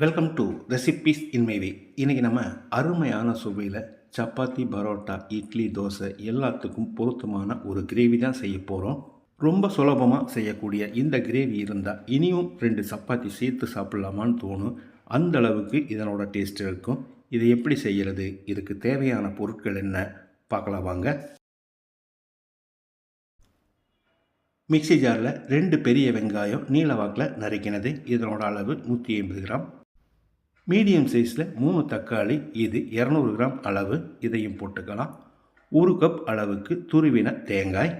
Welcome to recipes in my way இன்றைக்கி நம்ம அருமையான சுவையில் சப்பாத்தி பரோட்டா இட்லி தோசை எல்லாத்துக்கும் பொருத்தமான ஒரு கிரேவி தான் செய்ய போகிறோம் ரொம்ப சுலபமாக செய்யக்கூடிய இந்த கிரேவி இருந்தால் இனியும் ரெண்டு சப்பாத்தி சேர்த்து சாப்பிட்லாமான்னு தோணும். அந்த அளவுக்கு இதனோட டேஸ்ட் இருக்கும். இதை எப்படி செய்கிறது இதுக்கு தேவையான பொருட்கள் என்ன? பார்க்கலாம் வாங்க. மிக்ஸி ஜாரில் ரெண்டு பெரிய வெங்காயம் நீல வாக்கில் நறுக்கினது. இதனோட அளவு நூற்றி ஐம்பது கிராம். மீடியம் சைஸில் மூணு தக்காளி இது இரநூறு கிராம் அளவு. இதையும் போட்டுக்கலாம். ஒரு கப் அளவுக்கு துருவின தேங்காய்.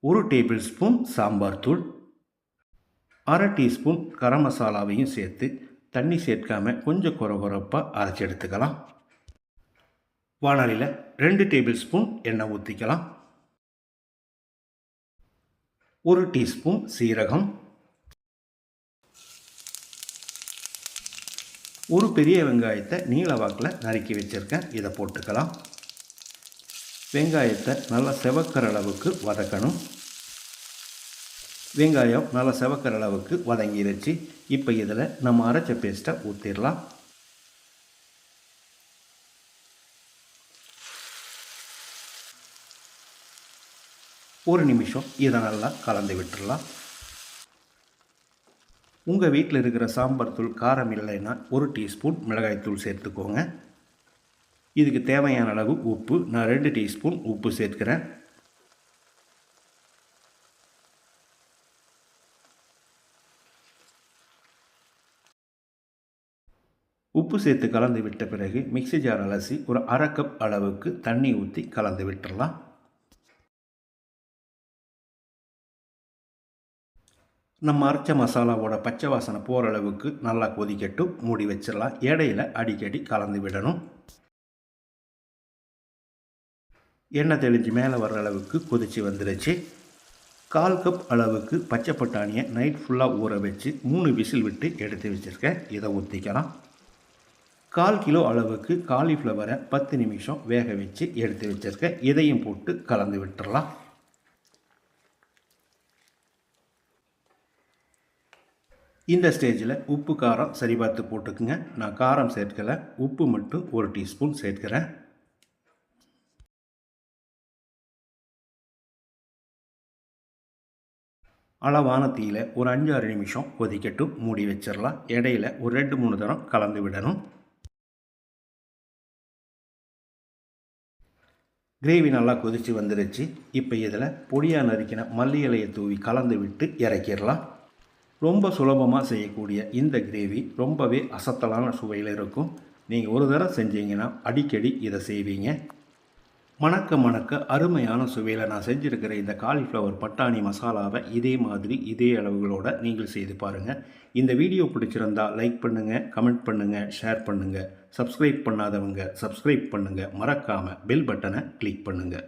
ஒரு டேபிள் ஸ்பூன் சாம்பார் தூள். அரை டீஸ்பூன் கரம் மசாலாவையும் சேர்த்து தண்ணி சேர்க்காமல் கொஞ்சம் குறகுறப்பாக அரைச்சி எடுத்துக்கலாம். வானலியில் ரெண்டு டேபிள் ஸ்பூன் எண்ணெய் ஊற்றிக்கலாம் ஒரு டீஸ்பூன் சீரகம். ஒரு பெரிய வெங்காயத்தை நீல வாக்கில் நறுக்கி வச்சுருக்கேன். இதை போட்டுக்கலாம். வெங்காயத்தை நல்லா செவக்கிற அளவுக்கு வதக்கணும். வெங்காயம் நல்லா செவக்கிற அளவுக்கு வதங்கிருச்சு. இப்போ இதில் நம்ம அரைச்ச பேஸ்ட்டை ஊற்றிடலாம் ஒரு நிமிஷம் இதை நல்லா கலந்து விட்டுடலாம். உங்கள் வீட்டில் இருக்கிற சாம்பார் தூள் காரம் இல்லைன்னா ஒரு டீஸ்பூன் மிளகாய்த்தூள் சேர்த்துக்கோங்க. இதுக்கு தேவையான அளவு உப்பு. நான் ரெண்டு டீஸ்பூன் உப்பு சேர்க்கிறேன். உப்பு சேர்த்து கலந்து விட்ட பிறகு மிக்ஸி ஜார் அலசி ஒரு அரை கப் அளவுக்கு தண்ணி ஊற்றி கலந்து விட்டுடலாம் நம்ம அரைச்ச மசாலாவோட பச்சை வாசனை போகிற அளவுக்கு நல்லா கொதிக்கட்டும். மூடி வச்சிடலாம். இடையில அடிக்கடி கலந்து விடணும். எண்ணெய் தெளிஞ்சு மேலே வர்ற அளவுக்கு கொதித்து வந்துடுச்சு கால் கப் அளவுக்கு பச்சை பட்டாணியை நைட் ஃபுல்லாக ஊற வச்சு மூணு விசில் விட்டு எடுத்து வச்சுருக்கேன். இதை ஊற்றிக்கலாம் கால் கிலோ அளவுக்கு காலிஃப்ளவரை பத்து நிமிஷம் வேக வச்சு எடுத்து வச்சுருக்கேன். இதையும் போட்டு கலந்து விட்டுடலாம் இந்த ஸ்டேஜில் உப்பு காரம் சரி பார்த்து போட்டுக்குங்க. நான் காரம் சேர்க்கலை. உப்பு மட்டும் ஒரு டீஸ்பூன் சேர்க்கிறேன். அளவான தீயில் ஒரு அஞ்சாறு நிமிஷம் கொதிக்கட்டும். மூடி வச்சிடலாம். இடையில ஒரு ரெண்டு மூணு தரம் கலந்து விடணும். கிரேவி நல்லா கொதித்து வந்துருச்சு. இப்போ இதில் பொடியாக நறுக்கின மல்லி இலையை தூவி கலந்து விட்டு இறக்கிடலாம். ரொம்ப சுலபமாக செய்யக்கூடிய இந்த கிரேவி ரொம்பவே அசத்தலான சுவையில் இருக்கும். நீங்கள் ஒரு தடவை செஞ்சீங்கன்னா அடிக்கடி இதை செய்வீங்க. மணக்க மணக்க அருமையான சுவையில் நான் செஞ்சுருக்கிற இந்த காலிஃப்ளவர் பட்டாணி மசாலாவை இதே மாதிரி இதே அளவுகளோட நீங்கள் செய்து பாருங்கள் இந்த வீடியோ பிடிச்சிருந்தா லைக் பண்ணுங்கள் கமெண்ட் பண்ணுங்கள் ஷேர் பண்ணுங்கள் சப்ஸ்கிரைப் பண்ணாதவங்க சப்ஸ்கிரைப் பண்ணுங்கள் மறக்காமல் பெல் பட்டனை கிளிக் பண்ணுங்கள்